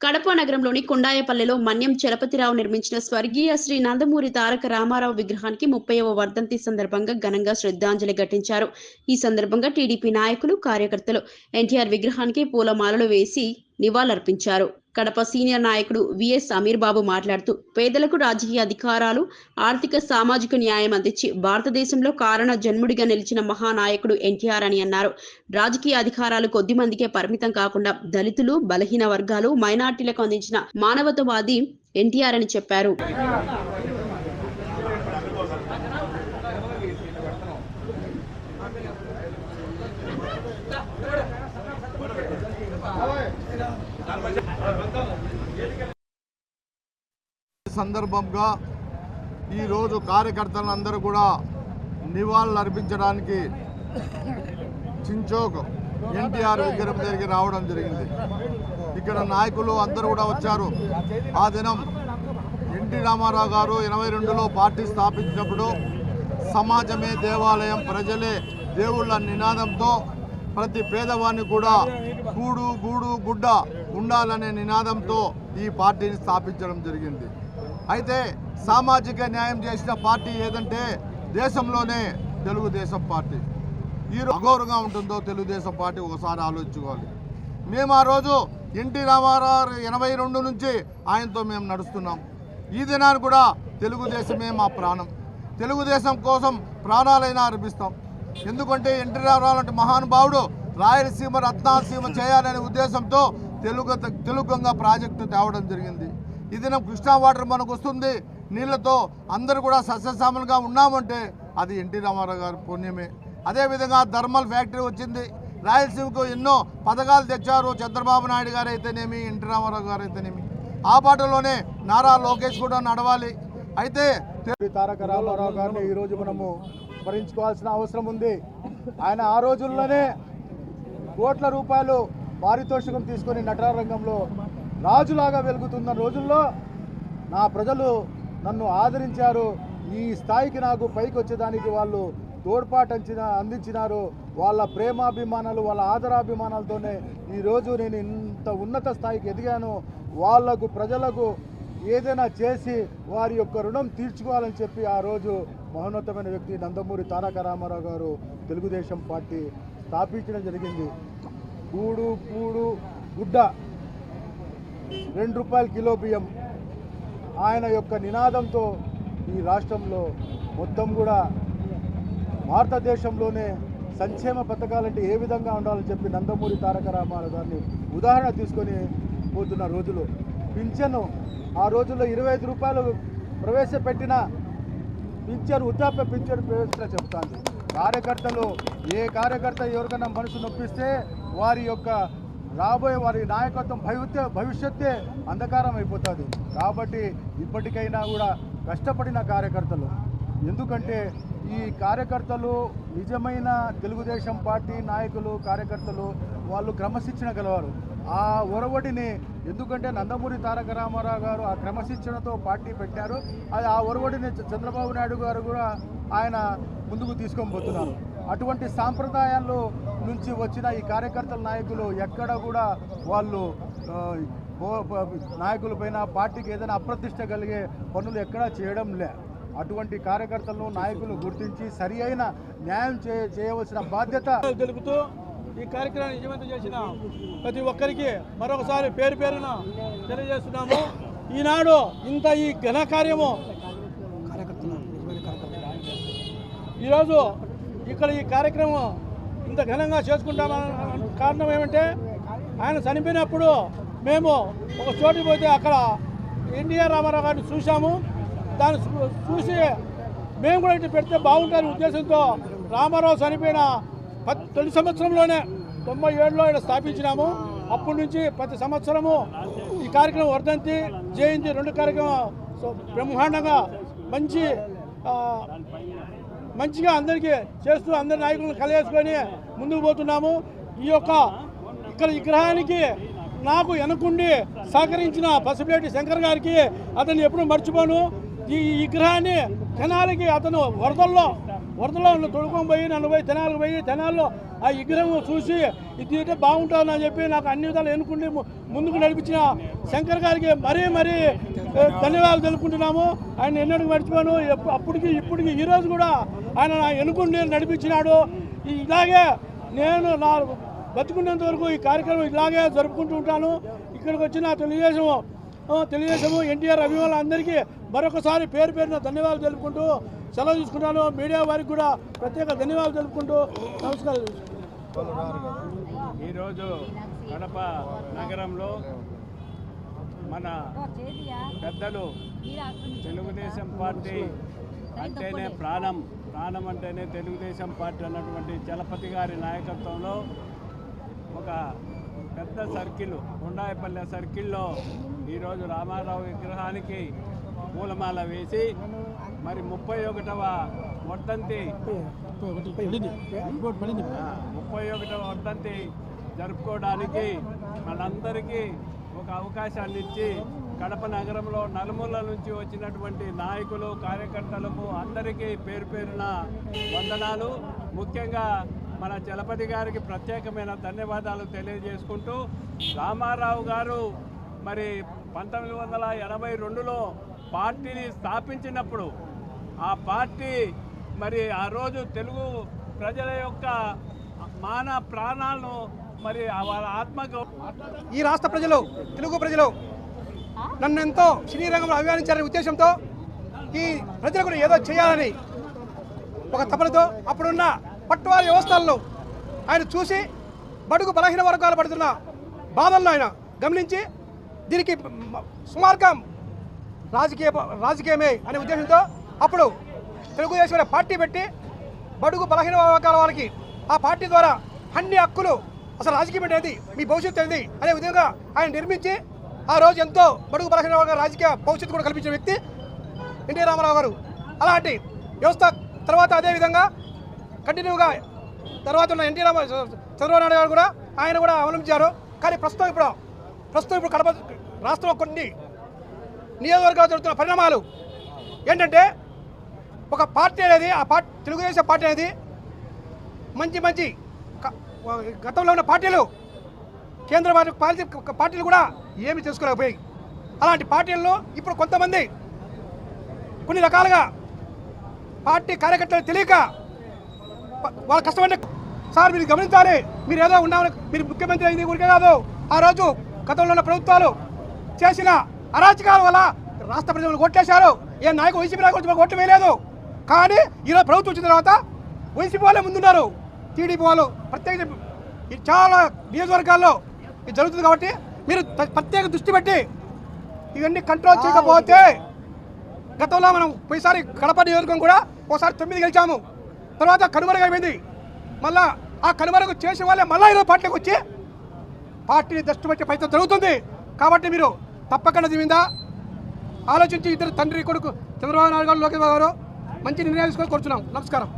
కడప నగరంలోని కొండాయపల్లెలో మన్యం చలపతిరావు నిర్మించిన స్వర్గీయ శ్రీ నందమూరి తారక రామారావు విగ్రహానికి ముప్పైవ వర్ధంతి సందర్భంగా ఘనంగా శ్రద్ధాంజలి ఘటించారు. ఈ సందర్భంగా టీడీపీ నాయకులు కార్యకర్తలు ఎన్టీఆర్ విగ్రహానికి పూలమాలలు వేసి నివాళులర్పించారు. కడప సీనియర్ నాయకుడు విఎస్ అమీర్ బాబు మాట్లాడుతూ పేదలకు రాజకీయ అధికారాలు ఆర్థిక సామాజిక న్యాయం అందించి భారతదేశంలో కారణ జన్ముడిగా నిలిచిన మహానాయకుడు ఎన్టీఆర్ అని అన్నారు. రాజకీయ అధికారాలు కొద్ది మందికే పరిమితం కాకుండా దళితులు బలహీన వర్గాలు మైనార్టీలకు అందించిన మానవతవాది ఎన్టీఆర్ అని చెప్పారు ఈ సందర్భంగా ఈరోజు కార్యకర్తలందరూ కూడా నివాళులు అర్పించడానికి చించోక్ ఎన్టీఆర్ విగ్రహం దగ్గరికి రావడం జరిగింది. ఇక్కడ నాయకులు అందరూ కూడా వచ్చారు. ఆ దినం ఎన్టీ రామారావు గారు ఎనభై రెండులో పార్టీ స్థాపించినప్పుడు సమాజమే దేవాలయం ప్రజలే దేవుళ్ళ నినాదంతో ప్రతి పేదవాడిని కూడా కూడు గూడు గుడ్డ ఉండాలనే నినాదంతో ఈ పార్టీని స్థాపించడం జరిగింది. అయితే సామాజిక న్యాయం చేసిన పార్టీ ఏదంటే దేశంలోనే తెలుగుదేశం పార్టీ. ఈ అఘోరంగా ఉంటుందో తెలుగుదేశం పార్టీ ఒకసారి ఆలోచించుకోవాలి. మేము ఆ రోజు ఎన్టీ రామారావు ఎనభై రెండు నుంచి ఆయనతో మేము నడుస్తున్నాం. ఈ దినాన్ని కూడా తెలుగుదేశమే మా ప్రాణం. తెలుగుదేశం కోసం ప్రాణాలైనా అర్పిస్తాం. ఎందుకంటే ఎన్టీ రామారావు లాంటి మహానుభావుడు రాయలసీమ రత్నాసీమ చేయాలనే ఉద్దేశంతో తెలుగు తెలుగంగా ప్రాజెక్టు తేవడం జరిగింది. ఈ దినం కృష్ణా వాటర్ మనకు వస్తుంది. నీళ్ళతో అందరూ కూడా సస్యశామలుగా ఉన్నామంటే అది ఎన్టీ రామారావు గారి పుణ్యమే. అదేవిధంగా థర్మల్ ఫ్యాక్టరీ వచ్చింది. రాయలసీమకు ఎన్నో పథకాలు తెచ్చారు చంద్రబాబు నాయుడు గారు అయితేనేమి ఎన్టీ రామారావు గారు అయితేనేమి ఆ పాటలోనే నారా లోకేష్ కూడా నడవాలి. అయితే తారక రామారావు గారిని ఈరోజు మనము స్మరించుకోవాల్సిన అవసరం ఉంది. ఆయన ఆ రోజుల్లోనే కోట్ల రూపాయలు పారితోషికం తీసుకొని నటనరంగంలో రాజులాగా వెలుగుతున్న రోజుల్లో నా ప్రజలు నన్ను ఆదరించారు. ఈ స్థాయికి నాకు పైకి వచ్చేదానికి వాళ్ళు తోడ్పాటు అందించినారు. వాళ్ళ ప్రేమాభిమానాలు వాళ్ళ ఆదరాభిమానాలతోనే ఈరోజు నేను ఇంత ఉన్నత స్థాయికి ఎదిగాను. వాళ్ళకు ప్రజలకు ఏదైనా చేసి వారి యొక్క రుణం తీర్చుకోవాలని చెప్పి ఆ రోజు మహోన్నతమైన వ్యక్తి నందమూరి తారక రామారావు గారు తెలుగుదేశం పార్టీ స్థాపించడం జరిగింది. కూడు కూడు గుడ్డ రెండు రూపాయల కిలో బియ్యం ఆయన యొక్క నినాదంతో ఈ రాష్ట్రంలో మొత్తం కూడా భారతదేశంలోనే సంక్షేమ పథకాలంటే ఏ విధంగా ఉండాలని చెప్పి నందమూరి తారక రామారావు గారిని ఉదాహరణ తీసుకొని పోతున్న రోజులు. పింఛను ఆ రోజుల్లో ఇరవై ఐదు రూపాయలు ప్రవేశపెట్టిన పింఛను వృద్ధాప్య పింఛను ప్రవేశించిన చెప్తాను కార్యకర్తలు ఏ కార్యకర్త ఎవరికైనా మనసు నొప్పిస్తే వారి యొక్క రాబోయే వారి నాయకత్వం భవిష్య భవిష్యత్తే అంధకారం అయిపోతుంది. కాబట్టి ఇప్పటికైనా కూడా కష్టపడిన కార్యకర్తలు. ఎందుకంటే ఈ కార్యకర్తలు నిజమైన తెలుగుదేశం పార్టీ నాయకులు కార్యకర్తలు వాళ్ళు క్రమశిక్షణ గలవారు. ఆ ఒరవడిని ఎందుకంటే నందమూరి తారక రామారావు గారు ఆ క్రమశిక్షణతో పార్టీ పెట్టారు. అది ఆ ఒరవడిని చంద్రబాబు నాయుడు గారు కూడా ఆయన ముందుకు తీసుకొని పోతున్నారు. అటువంటి సాంప్రదాయాల్లో నుంచి వచ్చిన ఈ కార్యకర్తల నాయకులు ఎక్కడ కూడా వాళ్ళు నాయకుల పైన పార్టీకి ఏదైనా అప్రతిష్ట కలిగే పనులు ఎక్కడా చేయడం లే. అటువంటి కార్యకర్తలను నాయకులు గుర్తించి సరి అయిన న్యాయం చే చేయవలసిన బాధ్యత తెలుపుతూ ఈ కార్యక్రమాన్ని విజయవంతం చేసిన ప్రతి ఒక్కరికి మరొకసారి పేరు పేరున తెలియజేస్తున్నాము. ఈనాడు ఇంత ఈ ఘన కార్యము ఈరోజు ఇక్కడ ఈ కార్యక్రమం ఇంత ఘనంగా చేసుకుంటామన్న కారణం ఏమంటే ఆయన చనిపోయినప్పుడు మేము ఒక చోటు పోతే అక్కడ ఎన్టీఆర్ రామారావు గారిని చూసాము దాన్ని చూసి మేము కూడా ఇటు పెడితే బాగుంటుందనే ఉద్దేశంతో రామారావు చనిపోయిన పత్ తొలి సంవత్సరంలోనే తొంభై ఏడులో ఇక్కడ స్థాపించినాము. అప్పటి నుంచి ప్రతి సంవత్సరము ఈ కార్యక్రమం వర్ధంతి జయంతి రెండు కార్యక్రమం బ్రహ్మాండంగా మంచి మంచిగా అందరికీ చేస్తూ అందరి నాయకులను కలిగేసుకొని ముందుకు పోతున్నాము. ఈ యొక్క ఇక్కడ విగ్రహానికి నాకు వెనకుండి సహకరించిన పసిపేటి శంకర్ గారికి అతన్ని ఎప్పుడు మర్చిపోను. ఈ విగ్రహాన్ని తెనాలికి అతను వరదల్లో వరదల్లో తొడుకొని పోయి నన్ను పోయి తెనాలకు పోయి తెనాల్లో ఆ విగ్రహం చూసి ఇది అయితే బాగుంటుందని చెప్పి నాకు అన్ని విధాలు ఎన్నుకుంటే ముందుకు నడిపించిన శంకర్ గారికి మరీ మరీ ధన్యవాదాలు తెలుపుకుంటున్నాము. ఆయన ఎన్నడూ మర్చిపోయాను అప్పటికి ఇప్పటికి ఈరోజు కూడా ఆయన నా ఎన్నుకుండి నడిపించినాడు. ఇలాగే నేను నా బతుకున్నంత వరకు ఈ కార్యక్రమం ఇలాగే జరుపుకుంటూ ఉంటాను. ఇక్కడికి వచ్చిన తెలుగుదేశం తెలియజేశాము తెలుగుదేశము ఎన్టీఆర్ అభిమానులు అందరికీ మరొకసారి పేరు పేరున ధన్యవాదాలు తెలుపుకుంటూ సెలవు తీసుకుంటాను. మీడియా వారికి కూడా ప్రత్యేక ధన్యవాదాలు తెలుపుకుంటూ నమస్కారం ఈరోజు కడప నగరంలో మన పెద్దలు తెలుగుదేశం పార్టీ అంటేనే ప్రాణం. ప్రాణం అంటేనే తెలుగుదేశం పార్టీ అన్నటువంటి చలపతి గారి నాయకత్వంలో ఒక పెద్ద సర్కిల్ ఉండాయపల్లె సర్కిల్లో ఈరోజు రామారావు విగ్రహానికి పూలమాల వేసి మరి ముప్పై ఒకటవ వర్ధంతి ముప్పై ఒకటవ వర్ధంతి జరుపుకోవడానికి మనందరికీ ఒక అవకాశాన్ని ఇచ్చి కడప నగరంలో నలుమూల నుంచి వచ్చినటువంటి నాయకులు కార్యకర్తలకు అందరికీ పేరు పేరున వందనాలు. ముఖ్యంగా మన చలపతి గారికి ప్రత్యేకమైన ధన్యవాదాలు తెలియజేసుకుంటూ రామారావు గారు మరి పంతొమ్మిది వందల ఎనభై రెండులో పార్టీని స్థాపించినప్పుడు ఆ పార్టీ మరి ఆ రోజు తెలుగు ప్రజల యొక్క మాన ప్రాణాలను మరి ఆ వాళ్ళ ఆత్మకు ఈ రాష్ట్ర ప్రజలు తెలుగు ప్రజలు నన్ను ఎంతో సినీ రంగంలో అభిమానించాలనే ఉద్దేశంతో ఈ ప్రజలకు ఏదో చేయాలని ఒక తపనతో అప్పుడున్న పట్టువారి వ్యవస్థలను ఆయన చూసి బడుగు బలహీన వర్గాలు పడుతున్న బాధలను ఆయన గమనించి దీనికి సుమార్గం రాజకీయ రాజకీయమే అనే ఉద్దేశంతో అప్పుడు తెలుగుదేశం అనే పార్టీ పెట్టి బడుగు బలహీన వర్గాల వాళ్ళకి ఆ పార్టీ ద్వారా అన్ని హక్కులు అసలు రాజకీయం ఏంటి మీ భవిష్యత్తు ఏంటి అనే విధంగా ఆయన నిర్మించి ఆ రోజు ఎంతో బడుగు బలహీన వర్గాల రాజకీయ భవిష్యత్తు కూడా కల్పించిన వ్యక్తి ఎన్టీ రామారావు గారు. అలాంటి వ్యవస్థ తర్వాత అదేవిధంగా కంటిన్యూగా తర్వాత ఉన్న ఎన్టీ రామ చంద్రబాబు నాయుడు గారు కూడా ఆయన కూడా అవలంబించారు. కానీ ప్రస్తుతం ఇప్పుడు ప్రస్తుతం ఇప్పుడు కడప రాష్ట్రంలో కొన్ని నియోజకవర్గాలు జరుగుతున్న పరిణామాలు ఏంటంటే ఒక పార్టీ అనేది ఆ పార్టీ తెలుగుదేశం పార్టీ అనేది మంచి మంచి గతంలో ఉన్న పార్టీలు కేంద్ర పార్టీ పార్టీలు కూడా ఏమి చేసుకోలేకపోయాయి. అలాంటి పార్టీల్లో ఇప్పుడు కొంతమంది కొన్ని రకాలుగా పార్టీ కార్యకర్తలు తెలియక వాళ్ళ కష్టపడే సార్ మీరు గమనించాలి. మీరు ఏదో ఉన్నామని మీరు ముఖ్యమంత్రి అయింది ఊరికే కాదు. ఆ రోజు గతంలో ఉన్న ప్రభుత్వాలు చేసిన అరాచకాల వల్ల రాష్ట్ర ప్రజలు కొట్టేశారు. ఏ నాయకుడు వైసీపీ నాయకుడు ఓట్లు వేయలేదు. కానీ ఈరోజు ప్రభుత్వం వచ్చిన తర్వాత వైసీపీ వాళ్ళే ముందున్నారు. టీడీపీ వాళ్ళు ప్రత్యేక ఈ చాలా నియోజకవర్గాల్లో ఇది జరుగుతుంది కాబట్టి మీరు ప్రత్యేక దృష్టి పెట్టి ఇవన్నీ కంట్రోల్ చేయకపోతే గతంలో మనం పోయిసారి కడప నియోజకవర్గం కూడా ఒకసారి తొమ్మిది గెలిచాము. తర్వాత కనుమరుగైపోయింది మళ్ళా ఆ కనుమరుగు చేసే వాళ్ళే మళ్ళీ ఈరోజు పార్టీకి వచ్చి పార్టీని దృష్టి పెట్టే ప్రయత్నం జరుగుతుంది. కాబట్టి మీరు తప్పకుండా దీని మీద ఆలోచించి ఇద్దరు తండ్రి కొడుకు చంద్రబాబు నాయుడు గారు లోకేష్ బాబు గారు మంచి నిర్ణయాలు తీసుకొని కోరుతున్నాం నమస్కారం.